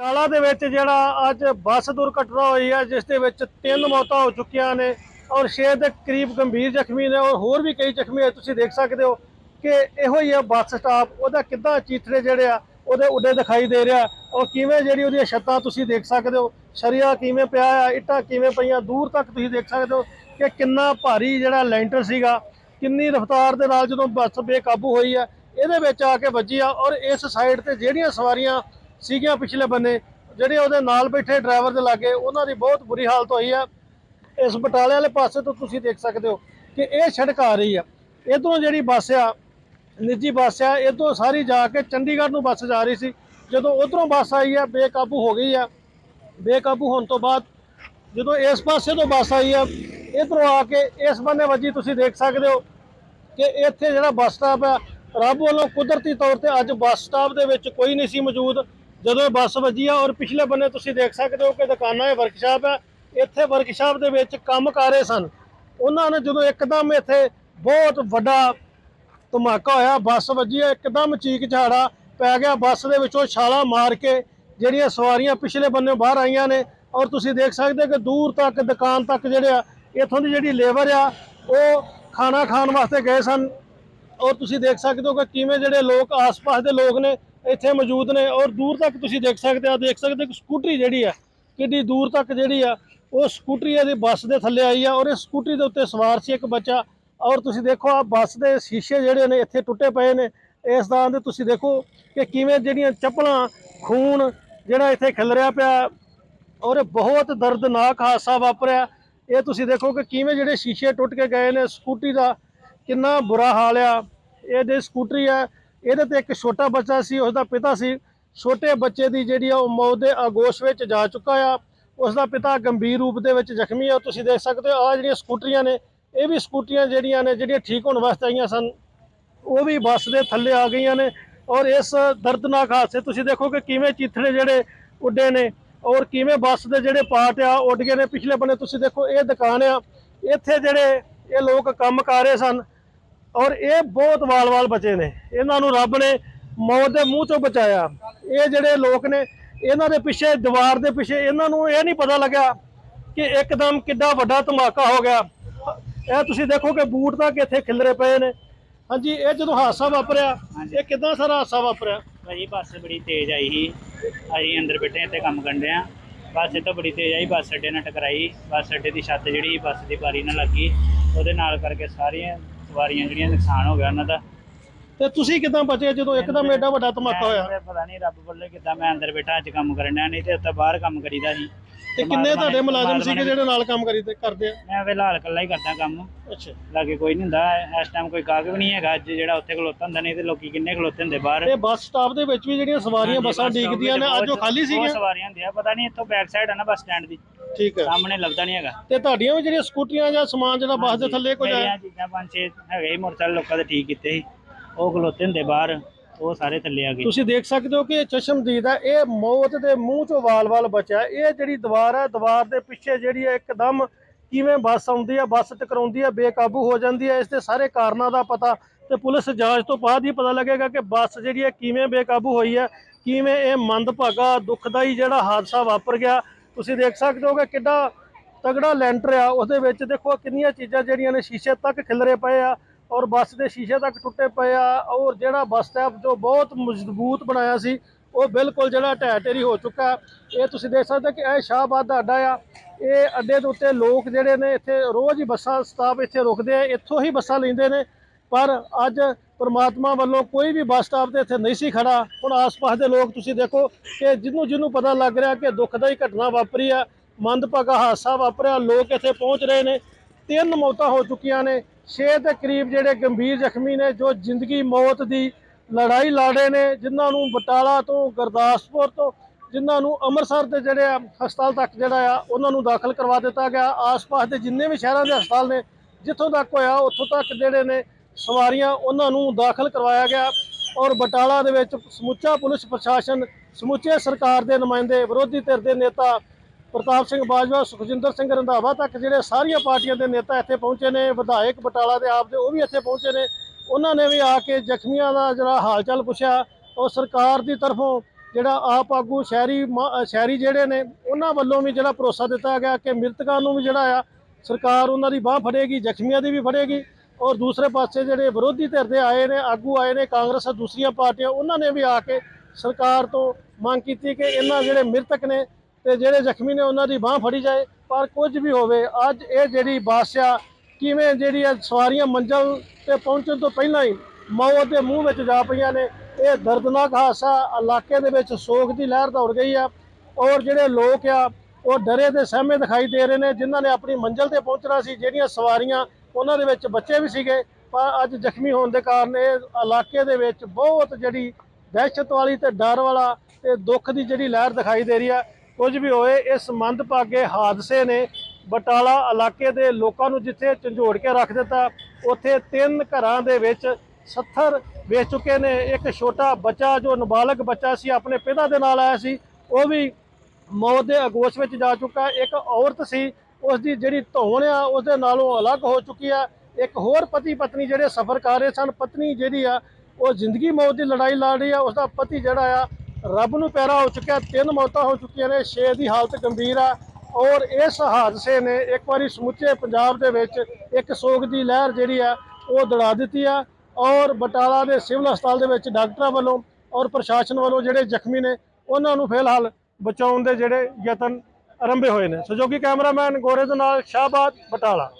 ਟਾਲਾ ਦੇ ਵਿੱਚ ਜਿਹੜਾ ਅੱਜ ਬੱਸ ਦੁਰਘਟਨਾ ਹੋਈ ਹੈ, ਜਿਸ ਦੇ ਵਿੱਚ ਤਿੰਨ ਮੌਤਾਂ ਹੋ ਚੁੱਕੀਆਂ ਨੇ ਔਰ ਛੇ ਦੇ ਕਰੀਬ ਗੰਭੀਰ ਜ਼ਖਮੀ ਨੇ ਔਰ ਹੋਰ ਵੀ ਕਈ ਜ਼ਖਮੀ ਹੈ ਤੁਸੀਂ ਦੇਖ ਸਕਦੇ ਹੋ ਕਿ ਇਹੋ ਹੀ ਆ ਬੱਸ ਸਟਾਪ, ਉਹਦਾ ਕਿੱਦਾਂ ਚੀਥੜੇ ਜਿਹੜੇ ਆ, ਉਹਦੇ ਉੱਡੇ ਦਿਖਾਈ ਦੇ ਰਿਹਾ ਔਰ ਕਿਵੇਂ ਜਿਹੜੀ ਉਹਦੀਆਂ ਛੱਤਾਂ ਤੁਸੀਂ ਦੇਖ ਸਕਦੇ ਹੋ, ਸ਼ਰੀਆ ਕਿਵੇਂ ਪਿਆ ਆ, ਇੱਟਾਂ ਕਿਵੇਂ ਪਈਆਂ, ਦੂਰ ਤੱਕ ਤੁਸੀਂ ਦੇਖ ਸਕਦੇ ਹੋ ਕਿ ਕਿੰਨਾ ਭਾਰੀ ਜਿਹੜਾ ਲੈਂਟਰ ਸੀਗਾ, ਕਿੰਨੀ ਰਫ਼ਤਾਰ ਦੇ ਨਾਲ ਜਦੋਂ ਬੱਸ ਬੇਕਾਬੂ ਹੋਈ ਆ, ਇਹਦੇ ਵਿੱਚ ਆ ਕੇ ਵੱਜੀ ਆ ਔਰ ਇਸ ਸਾਈਡ ਤੇ ਜਿਹੜੀਆਂ ਸਵਾਰੀਆਂ ਸੀਗੀਆਂ ਪਿਛਲੇ ਬੰਨੇ। ਜਿਹੜੇ ਉਹਦੇ ਨਾਲ ਬੈਠੇ ਡਰਾਈਵਰ ਦੇ ਲਾਗੇ, ਉਹਨਾਂ ਦੀ ਬਹੁਤ ਬੁਰੀ ਹਾਲਤ ਹੋਈ ਆ। ਇਸ ਬਟਾਲੇ ਵਾਲੇ ਪਾਸੇ ਤੋਂ ਤੁਸੀਂ ਦੇਖ ਸਕਦੇ ਹੋ ਕਿ ਇਹ ਸੜਕ ਆ ਰਹੀ ਆ। ਇਧਰੋਂ ਜਿਹੜੀ ਬੱਸ ਆ, ਨਿੱਜੀ ਬੱਸ ਆ, ਇਧਰੋਂ ਸਾਰੀ ਜਾ ਕੇ ਚੰਡੀਗੜ੍ਹ ਨੂੰ ਬੱਸ ਜਾ ਰਹੀ ਸੀ। ਜਦੋਂ ਉਧਰੋਂ ਬੱਸ ਆਈ ਆ, ਬੇਕਾਬੂ ਹੋ ਗਈ ਆ। ਬੇਕਾਬੂ ਹੋਣ ਤੋਂ ਬਾਅਦ ਜਦੋਂ ਇਸ ਪਾਸੇ ਤੋਂ ਬੱਸ ਆਈ ਆ, ਇਧਰੋਂ ਆ ਕੇ ਇਸ ਬੰਨੇ ਵੱਜੀ, ਤੁਸੀਂ ਦੇਖ ਸਕਦੇ ਹੋ ਕਿ ਇੱਥੇ ਜਿਹੜਾ ਬੱਸ ਸਟਾਪ ਆ, ਰੱਬ ਵੱਲੋਂ ਕੁਦਰਤੀ ਤੌਰ ਤੇ ਅੱਜ ਬੱਸ ਸਟਾਪ ਦੇ ਵਿੱਚ ਕੋਈ ਨਹੀਂ ਸੀ ਮੌਜੂਦ। ਜਦੋਂ ਇਹ ਬੱਸ ਵੱਜੀ ਆ ਔਰ ਪਿਛਲੇ ਬੰਨੇ ਤੁਸੀਂ ਦੇਖ ਸਕਦੇ ਹੋ ਕਿ ਦੁਕਾਨਾਂ ਹੈ ਵਰਕਸ਼ਾਪ ਹੈ ਇੱਥੇ ਵਰਕਸ਼ਾਪ ਦੇ ਵਿੱਚ ਕੰਮ ਕਰ ਰਹੇ ਸਨ। ਉਹਨਾਂ ਨੇ ਜਦੋਂ ਇੱਕਦਮ ਇੱਥੇ ਬਹੁਤ ਵੱਡਾ ਧਮਾਕਾ ਹੋਇਆ ਬੱਸ ਵੱਜੀ ਹੈ, ਇੱਕਦਮ ਚੀਕ ਝਾੜਾ ਪੈ ਗਿਆ ਬੱਸ ਦੇ ਵਿੱਚੋਂ ਛਾਲਾ ਮਾਰ ਕੇ ਜਿਹੜੀਆਂ ਸਵਾਰੀਆਂ ਪਿਛਲੇ ਬੰਨੇ ਬਾਹਰ ਆਈਆਂ ਨੇ ਔਰ ਤੁਸੀਂ ਦੇਖ ਸਕਦੇ ਹੋ ਕਿ ਦੂਰ ਤੱਕ ਦੁਕਾਨ ਤੱਕ ਜਿਹੜੇ ਆ ਇੱਥੋਂ ਦੀ ਜਿਹੜੀ ਲੇਬਰ ਆ ਉਹ ਖਾਣਾ ਖਾਣ ਵਾਸਤੇ ਗਏ ਸਨ। ਔਰ ਤੁਸੀਂ ਦੇਖ ਸਕਦੇ ਹੋ ਕਿ ਕਿਵੇਂ ਜਿਹੜੇ ਲੋਕ ਆਸ-ਪਾਸ ਦੇ ਲੋਕ ਨੇ ਇੱਥੇ ਮੌਜੂਦ ਨੇ ਔਰ ਦੂਰ ਤੱਕ ਤੁਸੀਂ ਦੇਖ ਸਕਦੇ ਆ, ਦੇਖ ਸਕਦੇ ਹੋ ਕਿ ਸਕੂਟਰੀ ਜਿਹੜੀ ਆ, ਕਿੰਨੀ ਦੂਰ ਤੱਕ ਜਿਹੜੀ ਆ, ਉਹ ਸਕੂਟਰੀ ਇਹਦੀ ਬੱਸ ਦੇ ਥੱਲੇ ਆਈ ਆ ਔਰ ਇਹ ਸਕੂਟਰੀ ਦੇ ਉੱਤੇ ਸਵਾਰ ਸੀ ਇੱਕ ਬੱਚਾ ਔਰ ਤੁਸੀਂ ਦੇਖੋ ਆ ਬੱਸ ਦੇ ਸ਼ੀਸ਼ੇ ਜਿਹੜੇ ਨੇ ਇੱਥੇ ਟੁੱਟੇ ਪਏ ਨੇ, ਇਸ ਤਰ੍ਹਾਂ ਦੇ ਤੁਸੀਂ ਦੇਖੋ ਕਿ ਕਿਵੇਂ ਜਿਹੜੀਆਂ ਚੱਪਲਾਂ, ਖੂਨ ਜਿਹੜਾ ਇੱਥੇ ਖਿਲਰਿਆ ਪਿਆ ਔਰ ਇਹ ਬਹੁਤ ਦਰਦਨਾਕ ਹਾਦਸਾ ਵਾਪਰਿਆ। ਇਹ ਤੁਸੀਂ ਦੇਖੋ ਕਿ ਕਿਵੇਂ ਜਿਹੜੇ ਸ਼ੀਸ਼ੇ ਟੁੱਟ ਕੇ ਗਏ ਨੇ, ਸਕੂਟਰੀ ਦਾ ਕਿੰਨਾ ਬੁਰਾ ਹਾਲ ਆ। ਇਹ ਜਿਹੜੀ ਸਕੂਟਰੀ ਆ ਇਹਦੇ ਤੇ ਇੱਕ ਛੋਟਾ ਬੱਚਾ ਸੀ ਉਸ ਦਾ ਪਿਤਾ ਸੀ। ਛੋਟੇ ਬੱਚੇ ਦੀ ਜਿਹੜੀ ਆ, ਉਹ ਮੌਤ ਦੇ ਆਗੋਸ਼ ਵਿੱਚ ਜਾ ਚੁੱਕਾ ਆ। ਉਸ ਦਾ ਪਿਤਾ ਗੰਭੀਰ ਰੂਪ ਦੇ ਵਿੱਚ ਜ਼ਖਮੀ ਆ। ਤੁਸੀਂ ਦੇਖ ਸਕਦੇ ਹੋ ਆ ਜਿਹੜੀਆਂ ਸਕੂਟਰੀਆਂ ਨੇ, ਇਹ ਵੀ ਸਕੂਟਰੀਆਂ ਜਿਹੜੀਆਂ ਨੇ, ਜਿਹੜੀਆਂ ਠੀਕ ਹੋਣ ਵਾਸਤੇ ਆਈਆਂ ਸਨ, ਉਹ ਵੀ ਬੱਸ ਦੇ ਥੱਲੇ ਆ ਗਈਆਂ ਨੇ। ਔਰ ਇਸ ਦਰਦਨਾਕ ਹਾਦਸੇ, ਤੁਸੀਂ ਦੇਖੋ ਕਿ ਕਿਵੇਂ ਚੀਥੜੇ ਜਿਹੜੇ ਉੱਡੇ ਨੇ, ਔਰ ਕਿਵੇਂ ਬੱਸ ਦੇ ਜਿਹੜੇ ਪਾਰਟ ਆ, ਉੱਡ ਗਏ ਨੇ। ਪਿਛਲੇ ਬੰਨੇ ਤੁਸੀਂ ਦੇਖੋ, ਇਹ ਦੁਕਾਨ ਆ, ਇੱਥੇ ਜਿਹੜੇ ਇਹ ਲੋਕ ਕੰਮ ਕਰ ਰਹੇ ਸਨ ਔਰ ਇਹ ਬਹੁਤ ਵਾਲ-ਵਾਲ ਬਚੇ ਨੇ। ਇਹਨਾਂ ਨੂੰ ਰੱਬ ਨੇ ਮੌਤ ਦੇ ਮੂੰਹ ਚੋਂ ਬਚਾਇਆ। ਇਹ ਜਿਹੜੇ ਲੋਕ ਨੇ ਇਹਨਾਂ ਦੇ ਪਿੱਛੇ ਦੀਵਾਰ ਦੇ ਪਿੱਛੇ ਇਹਨਾਂ ਨੂੰ ਇਹ ਨਹੀਂ ਪਤਾ ਲੱਗਾ ਕਿ ਇੱਕਦਮ ਕਿੱਡਾ ਵੱਡਾ ਧਮਾਕਾ ਹੋ ਗਿਆ। ਇਹ ਤੁਸੀਂ ਦੇਖੋ ਕਿ ਬੂਟ ਤੱਕ ਇੱਥੇ ਖਿਲਰੇ ਪਏ ਨੇ। ਹਾਂਜੀ ਇਹ ਜਦੋਂ ਹਾਦਸਾ ਵਾਪਰਿਆ ਇਹ ਕਿਦਾਂ ਸਾਰਾ ਹਾਦਸਾ ਵਾਪਰਿਆ? ਭਾਜੀ ਬੱਸ ਬੜੀ ਤੇਜ਼ ਆਈ ਸੀ। ਅਸੀਂ ਅੰਦਰ ਬੈਠੇ ਤੇ ਕੰਮ ਕਰਦੇ ਆ ਬੱਸ ਇਹ ਤਾਂ ਬੜੀ ਤੇਜ਼ ਆਈ ਬੱਸ ਅੱਡੇ ਨਾਲ ਟਕਰਾਈ। ਬੱਸ ਅੱਡੇ ਦੀ ਛੱਤ ਜਿਹੜੀ ਬੱਸ ਦੀ ਬਾਰੀ ਨਾਲ ਲੱਗੀ। ਉਹਦੇ ਨਾਲ ਕਰਕੇ ਸਾਰੀਆਂ ਸਵਾਰੀਆਂ ਜਿਹੜੀਆਂ ਨੁਕਸਾਨ ਹੋ ਗਿਆ ਉਹਨਾਂ ਦਾ। ਤੇ ਤੁਸੀਂ ਕਿਦਾਂ ਬਚੇ ਜਦੋਂ ਇੱਕਦਮ ਐਡਾ ਵੱਡਾ ਧਮਾਕਾ ਹੋਇਆ? ਮੈਂ ਪਤਾ ਨਹੀਂ ਰੱਬ ਵੱਲੋਂ ਕਿੱਦਾਂ ਮੈਂ ਅੰਦਰ ਬੈਠਾ ਅੱਜ ਕੰਮ ਕਰਨ ਡਿਆ ਨਹੀਂ ਤੇ ਉੱਥੇ ਬਾਹਰ ਕੰਮ ਕਰੀਦਾ ਸੀ। ਤੇ ਕਿੰਨੇ ਤੁਹਾਡੇ ਮੁਲਾਜ਼ਮ ਸੀਗੇ ਜਿਹੜੇ ਨਾਲ ਕੰਮ ਕਰੀ ਤੇ ਕਰਦੇ ਆ? ਮੈਂ ਫਿਲਹਾਲ ਇਕੱਲਾ ਹੀ ਕਰਦਾ ਕੰਮ। ਅੱਛਾ। ਲਾਗੇ ਕੋਈ ਨਹੀਂ ਹੁੰਦਾ ਇਸ ਟਾਈਮ ਕੋਈ ਗਾਹਕ ਵੀ ਨਹੀਂ ਹੈਗਾ ਅੱਜ ਜਿਹੜਾ ਉੱਥੇ ਖਲੋਤਾ ਹੁੰਦਾ ਨਹੀਂ ਤੇ ਲੋਕੀ ਕਿੰਨੇ ਖਲੋਤੇ ਹੁੰਦੇ ਬਾਹਰ। ਇਹ ਬੱਸ ਸਟਾਪ ਦੇ ਵਿੱਚ ਵੀ ਜਿਹੜੀਆਂ ਸਵਾਰੀਆਂ ਬੱਸਾਂ ਡੀਕਦੀਆਂ ਨੇ ਅੱਜ ਉਹ ਖਾਲੀ ਸੀਗੀਆਂ? ਸਵਾਰੀਆਂ ਹੁੰਦੀਆਂ ਪਤਾ ਨਹੀਂ ਇੱਥੋਂ ਬੈਕ ਸਾਈਡ ਹੈ ਨਾ ਬੱਸ ਸਟੈਂਡ ਦੀ। ਠੀਕ ਹੈ। ਸਾਹਮਣੇ ਲੱਭਦਾ ਨਹੀਂ ਹੈਗਾ। ਤੇ ਤੁਹਾਡੀਆਂ ਵੀ ਜਿਹੜੀਆਂ ਸਕੂਟਰੀਆਂ ਜਾਂ ਸਮਾਨ ਜਿਹੜਾ ਬੱਸ ਦੇ ਥੱਲੇ ਕੁਝ ਮੇਰੀਆਂ ਆਇਆ? ਚੀਜ਼ਾਂ ਪੰਜ ਛੇ ਹੈਗੇ ਮੋਟਰਸਾਈਕਲ ਲੋਕਾਂ ਦੇ ਠੀਕ ਕੀਤੇ ਸੀ। ਉਹ ਖਲੋਤੇ ਹੁੰਦੇ ਬਾਹਰ ਉਹ ਸਾਰੇ ਥੱਲੇ ਆ ਗਏ। ਤੁਸੀਂ ਦੇਖ ਸਕਦੇ ਹੋ ਕਿ ਇਹ ਚਸ਼ਮਦੀਦ ਹੈ ਇਹ ਮੌਤ ਦੇ ਮੂੰਹ ਚੋਂ ਵਾਲ-ਵਾਲ ਬਚਿਆ। ਇਹ ਜਿਹੜੀ ਦੀਵਾਰ ਹੈ ਦੀਵਾਰ ਦੇ ਪਿੱਛੇ ਜਿਹੜੀ ਹੈ ਇੱਕਦਮ ਕਿਵੇਂ ਬੱਸ ਆਉਂਦੀ ਹੈ ਬੱਸ ਟਕਰਾਉਂਦੀ ਹੈ ਬੇਕਾਬੂ ਹੋ ਜਾਂਦੀ ਹੈ ਇਸ ਦੇ ਸਾਰੇ ਕਾਰਨਾਂ ਦਾ ਪਤਾ। ਤੇ ਪੁਲਿਸ ਜਾਂਚ ਤੋਂ ਬਾਅਦ ਹੀ ਪਤਾ ਲੱਗੇਗਾ ਕਿ ਬੱਸ ਜਿਹੜੀ ਹੈ ਕਿਵੇਂ ਬੇਕਾਬੂ ਹੋਈ ਹੈ ਕਿਵੇਂ ਇਹ ਮੰਦਭਾਗਾ ਦੁਖਦਾਈ ਜਿਹੜਾ ਹਾਦਸਾ ਵਾਪਰ ਗਿਆ ਤੁਸੀਂ ਦੇਖ ਸਕਦੇ ਹੋ ਕਿ ਕਿੱਡਾ ਤਗੜਾ ਲੈਂਟਰ ਆ, ਉਹਦੇ ਵਿੱਚ ਦੇਖੋ ਕਿੰਨੀਆਂ ਚੀਜ਼ਾਂ ਜਿਹੜੀਆਂ ਨੇ ਸ਼ੀਸ਼ੇ ਤੱਕ ਖਿਲਰੇ ਪਏ ਆ ਔਰ ਬੱਸ ਦੇ ਸ਼ੀਸ਼ੇ ਤੱਕ ਟੁੱਟੇ ਪਏ ਆ ਔਰ ਜਿਹੜਾ ਬੱਸ ਸਟੈਪ ਜੋ ਬਹੁਤ ਮਜ਼ਬੂਤ ਬਣਾਇਆ ਸੀ, ਉਹ ਬਿਲਕੁਲ ਜਿਹੜਾ ਢਹਿ ਢੇਰੀ ਹੋ ਚੁੱਕਾ ਇਹ ਤੁਸੀਂ ਦੇਖ ਸਕਦੇ ਹੋ ਕਿ ਇਹ ਸ਼ਾਹਬਾਦ ਦਾ ਅੱਡਾ ਆ। ਇਹ ਅੱਡੇ ਦੇ ਉੱਤੇ ਲੋਕ ਜਿਹੜੇ ਨੇ ਇੱਥੇ ਰੋਜ਼ ਹੀ ਬੱਸਾਂ ਸਟਾਪ ਇੱਥੇ ਰੁਕਦੇ ਆ, ਇੱਥੋਂ ਹੀ ਬੱਸਾਂ ਲੈਂਦੇ ਨੇ ਪਰ ਅੱਜ ਪਰਮਾਤਮਾ ਵੱਲੋਂ ਕੋਈ ਵੀ ਬੱਸ ਸਟਾਪ ਤੇ ਇੱਥੇ ਨਹੀਂ ਸੀ ਖੜਾ। ਹੁਣ ਆਸ-ਪਾਸ ਦੇ ਲੋਕ ਤੁਸੀਂ ਦੇਖੋ ਕਿ ਜਿਹਨੂੰ ਜਿਹਨੂੰ ਪਤਾ ਲੱਗ ਰਿਹਾ ਕਿ ਦੁੱਖਦਾਈ ਘਟਨਾ ਵਾਪਰੀ ਆ, ਮੰਦਭਾਗਾ ਹਾਦਸਾ ਵਾਪਰਿਆ, ਲੋਕ ਇੱਥੇ ਪਹੁੰਚ ਰਹੇ ਨੇ। ਤਿੰਨ ਮੌਤਾਂ ਹੋ ਚੁੱਕੀਆਂ ਨੇ। 6 ਦੇ ਕਰੀਬ ਜਿਹੜੇ ਗੰਭੀਰ ਜ਼ਖਮੀ ਨੇ, ਜੋ ਜ਼ਿੰਦਗੀ ਮੌਤ ਦੀ ਲੜਾਈ ਲੜ ਰਹੇ ਨੇ, ਜਿਨ੍ਹਾਂ ਨੂੰ ਬਟਾਲਾ ਤੋਂ, ਗੁਰਦਾਸਪੁਰ ਤੋਂ, ਜਿਨ੍ਹਾਂ ਨੂੰ ਅੰਮ੍ਰਿਤਸਰ ਦੇ ਜਿਹੜੇ ਆ, ਹਸਪਤਾਲ ਤੱਕ ਜਿਹੜਾ ਆ, ਉਹਨਾਂ ਨੂੰ ਦਾਖਲ ਕਰਵਾ ਦਿੱਤਾ ਗਿਆ। ਆਸ-ਪਾਸ ਦੇ ਜਿੰਨੇ ਵੀ ਸ਼ਹਿਰਾਂ ਦੇ ਹਸਪਤਾਲ ਨੇ, ਜਿੱਥੋਂ ਤੱਕ ਹੋਇਆ, ਉੱਥੋਂ ਤੱਕ ਜਿਹੜੇ ਨੇ ਸਵਾਰੀਆਂ ਉਹਨਾਂ ਨੂੰ ਦਾਖਲ ਕਰਵਾਇਆ ਗਿਆ ਔਰ ਬਟਾਲਾ ਦੇ ਵਿੱਚ ਸਮੁੱਚਾ ਪੁਲਿਸ ਪ੍ਰਸ਼ਾਸਨ, ਸਮੁੱਚੇ ਸਰਕਾਰ ਦੇ ਨੁਮਾਇੰਦੇ, ਵਿਰੋਧੀ ਧਿਰ ਦੇ ਨੇਤਾ ਪ੍ਰਤਾਪ ਸਿੰਘ ਬਾਜਵਾ, ਸੁਖਜਿੰਦਰ ਸਿੰਘ ਰੰਧਾਵਾ ਤੱਕ ਜਿਹੜੇ ਸਾਰੀਆਂ ਪਾਰਟੀਆਂ ਦੇ ਨੇਤਾ ਇੱਥੇ ਪਹੁੰਚੇ ਨੇ, ਵਿਧਾਇਕ ਬਟਾਲਾ ਦੇ ਆਪ ਦੇ ਉਹ ਵੀ ਇੱਥੇ ਪਹੁੰਚੇ ਨੇ। ਉਹਨਾਂ ਨੇ ਵੀ ਆ ਕੇ ਜ਼ਖਮੀਆਂ ਦਾ ਜਿਹੜਾ ਹਾਲ ਚਾਲ ਪੁੱਛਿਆ। ਔਰ ਸਰਕਾਰ ਦੀ ਤਰਫੋਂ ਜਿਹੜਾ ਆਪ ਆਗੂ ਸ਼ਹਿਰੀ ਮ- ਸ਼ਹਿਰੀ ਜਿਹੜੇ ਨੇ, ਉਹਨਾਂ ਵੱਲੋਂ ਵੀ ਜਿਹੜਾ ਭਰੋਸਾ ਦਿੱਤਾ ਗਿਆ ਕਿ ਮ੍ਰਿਤਕਾਂ ਨੂੰ ਵੀ ਜਿਹੜਾ ਆ, ਸਰਕਾਰ ਉਹਨਾਂ ਦੀ ਬਾਹ ਫੜੇਗੀ, ਜ਼ਖਮੀਆਂ ਦੀ ਵੀ ਫੜੇਗੀ। ਔਰ ਦੂਸਰੇ ਪਾਸੇ ਜਿਹੜੇ ਵਿਰੋਧੀ ਧਿਰ ਦੇ ਆਏ ਨੇ, ਆਗੂ ਆਏ ਨੇ, ਕਾਂਗਰਸ ਤੇ ਦੂਸਰੀਆਂ ਪਾਰਟੀਆਂ, ਉਹਨਾਂ ਨੇ ਵੀ ਆ ਕੇ ਸਰਕਾਰ ਤੋਂ ਮੰਗ ਕੀਤੀ ਕਿ ਇਹਨਾਂ ਜਿਹੜੇ ਮ੍ਰਿਤਕ ਨੇ ਤੇ ਜਿਹੜੇ ਜ਼ਖਮੀ ਨੇ ਉਹਨਾਂ ਦੀ ਬਾਹ ਫੜੀ ਜਾਏ। ਪਰ ਕੁਝ ਵੀ ਹੋਵੇ, ਅੱਜ ਇਹ ਜਿਹੜੀ ਬੱਸ ਆ ਕਿਵੇਂ ਜਿਹੜੀ ਆ ਸਵਾਰੀਆਂ ਮੰਜ਼ਲ ਤੇ ਪਹੁੰਚਣ ਤੋਂ ਪਹਿਲਾਂ ਹੀ ਮੌਤ ਦੇ ਮੂੰਹ ਵਿੱਚ ਜਾ ਪਈਆਂ ਨੇ, ਇਹ ਦਰਦਨਾਕ ਹਾਦਸਾ ਇਲਾਕੇ ਦੇ ਵਿੱਚ ਸੋਗ ਦੀ ਲਹਿਰ ਦੌੜ ਗਈ ਆ। ਔਰ ਜਿਹੜੇ ਲੋਕ ਆ, ਉਹ ਡਰੇ ਤੇ ਸਹਿਮੇ ਦਿਖਾਈ ਦੇ ਰਹੇ ਨੇ, ਜਿਨ੍ਹਾਂ ਨੇ ਆਪਣੀ ਮੰਜ਼ਲ ਤੇ ਪਹੁੰਚਣਾ ਸੀ, ਜਿਹੜੀਆਂ ਸਵਾਰੀਆਂ ਉਹਨਾਂ ਦੇ ਵਿੱਚ ਬੱਚੇ ਵੀ ਸੀਗੇ, ਪਰ ਅੱਜ ਜ਼ਖਮੀ ਹੋਣ ਦੇ ਕਾਰਨ ਇਹ ਇਲਾਕੇ ਦੇ ਵਿੱਚ ਬਹੁਤ ਜਿਹੜੀ ਦਹਿਸ਼ਤ ਵਾਲੀ ਤੇ ਡਰ ਵਾਲਾ ਤੇ ਦੁੱਖ ਦੀ ਜਿਹੜੀ ਲਹਿਰ ਦਿਖਾਈ ਦੇ ਰਹੀ ਆ। ਕੁਝ ਵੀ ਹੋਏ, ਇਸ ਮੰਦਭਾਗੇ ਹਾਦਸੇ ਨੇ ਬਟਾਲਾ ਇਲਾਕੇ ਦੇ ਲੋਕਾਂ ਨੂੰ ਜਿੱਥੇ ਝੰਜੋੜ ਕੇ ਰੱਖ ਦਿੱਤਾ, ਉੱਥੇ ਤਿੰਨ ਘਰਾਂ ਦੇ ਵਿੱਚ 70 ਵੇਚ ਚੁੱਕੇ ਨੇ। ਇੱਕ ਛੋਟਾ ਬੱਚਾ, ਜੋ ਨਾਬਾਲਗ ਬੱਚਾ ਸੀ, ਆਪਣੇ ਪਿਤਾ ਦੇ ਨਾਲ ਆਇਆ ਸੀ, ਉਹ ਵੀ ਮੌਤ ਦੇ ਅਗੋਸ਼ ਵਿੱਚ ਜਾ ਚੁੱਕਾ। ਇੱਕ ਔਰਤ ਸੀ ਉਸ ਦੀ ਜਿਹੜੀ ਧੌਣ ਆ ਉਸ ਦੇ ਨਾਲੋਂ ਅਲੱਗ ਹੋ ਚੁੱਕੀ ਆ। ਇੱਕ ਹੋਰ ਪਤੀ ਪਤਨੀ ਜਿਹੜੇ ਸਫ਼ਰ ਕਰ ਰਹੇ ਸਨ, ਪਤਨੀ ਜਿਹੜੀ ਆ, ਉਹ ਜ਼ਿੰਦਗੀ ਮੌਤ ਦੀ ਲੜਾਈ ਲੜ ਰਹੀ ਆ। ਉਸ ਦਾ ਪਤੀ ਜਿਹੜਾ ਆ, ਰੱਬ ਨੂੰ ਪੈਰਾ ਹੋ ਚੁੱਕਿਆ, ਤਿੰਨ ਮੌਤਾਂ ਹੋ ਚੁੱਕੀਆਂ ਨੇ, ਛੇ ਦੀ ਹਾਲਤ ਗੰਭੀਰ ਆ। ਔਰ ਇਸ ਹਾਦਸੇ ਨੇ ਇੱਕ ਵਾਰੀ ਸਮੁੱਚੇ ਪੰਜਾਬ ਦੇ ਵਿੱਚ ਇੱਕ ਸੋਗ ਦੀ ਲਹਿਰ ਜਿਹੜੀ ਆ, ਉਹ ਦੜਾ ਦਿੱਤੀ ਆ। ਔਰ ਬਟਾਲਾ ਦੇ ਸਿਵਲ ਹਸਪਤਾਲ ਦੇ ਵਿੱਚ ਡਾਕਟਰਾਂ ਵੱਲੋਂ ਔਰ ਪ੍ਰਸ਼ਾਸਨ ਵੱਲੋਂ ਜਿਹੜੇ ਜ਼ਖਮੀ ਨੇ, ਉਹਨਾਂ ਨੂੰ ਫਿਲਹਾਲ ਬਚਾਉਣ ਦੇ ਜਿਹੜੇ ਯਤਨ ਆਰੰਭੇ ਹੋਏ ਨੇ। ਸਹਿਯੋਗੀ ਕੈਮਰਾਮੈਨ ਗੋਰੇ ਦੇ ਨਾਲ ਸ਼ਾਹਬਾਦ ਬਟਾਲਾ।